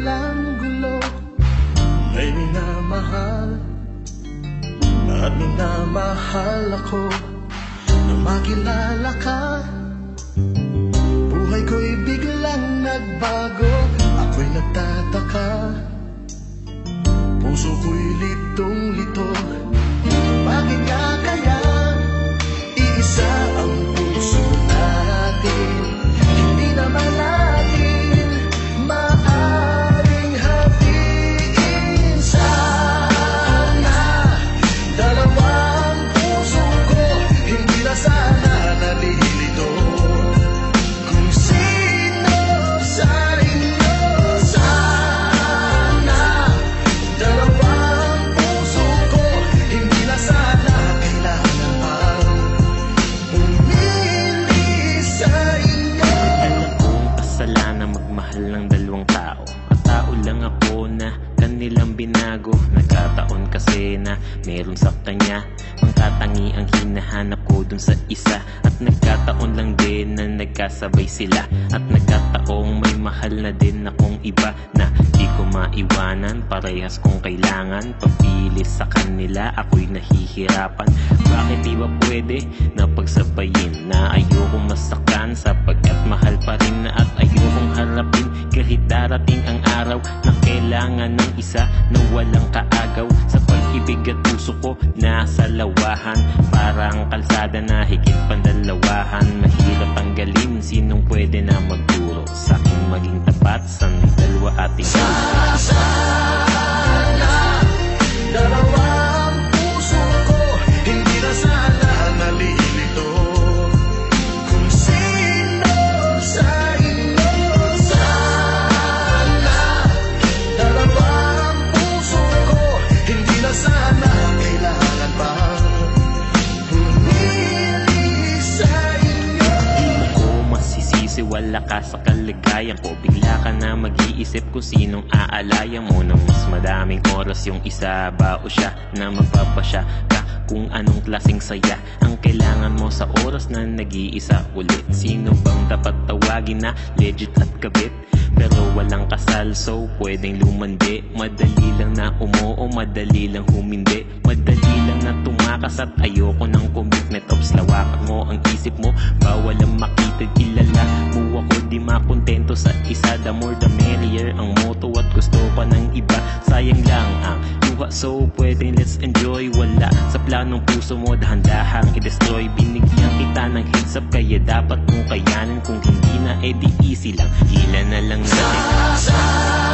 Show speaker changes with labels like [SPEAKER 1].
[SPEAKER 1] walang gulo. May minamahal. At minamahal ako. Na makilala ka Buhay ko'y biglang nagbago
[SPEAKER 2] magmahal ng dalawang tao. At tao lang ako na kanilang binago. Nagkataon kasi na meron sa kanya Ang ang hinahanap ko dun sa isa. At nagkataon lang din na nagkasabay sila. At nagkataong may mahal na din akong iba Na di ko maiwanan. Parehas kong kailangan Pagpili sa kanila. Ako'y nahihirapan. Bakit di ba pwede na pagsabayin? Na ayokong masaktan sapagkat mahal pa rin na At ayokong harapin kahit darating ang araw Na kailangan ng isa na walang kaagaw Sa pag-ibig at puso ko nasa lawahan. Parang kalsada na higit pandalawahan Mahirap tanggalin sinong pwede na masisisi wala ka sa kalagayan ko. Bigla ka na mag-iisip kung sinong aalaya mo. Nang mas madaming oras yung isa ba o siya Na magpapasya ka kung anong klaseng saya. Ang kailangan mo sa oras na nag-iisa ulit Sino bang dapat tawagin na legit at kabit? Pero walang kasal so pwedeng lumandi. Madali lang na umuo, madali lang humindi. Madali lang na tumakas at ayoko ng commitment Ops, lawakan mo ang isip mo. Bawal ang makita, kilala mo ako Di makontento sa isa, the more the merrier. Ang motto at gusto pa ng iba Sayang lang ang luha. So pwedeng let's enjoy. Wala sa planong puso mo dahan-dahang i-destroy. Binigyan kita ng heads up kaya dapat mong kayanin. Kung hindi na edi easy lang. Ilan na lang natin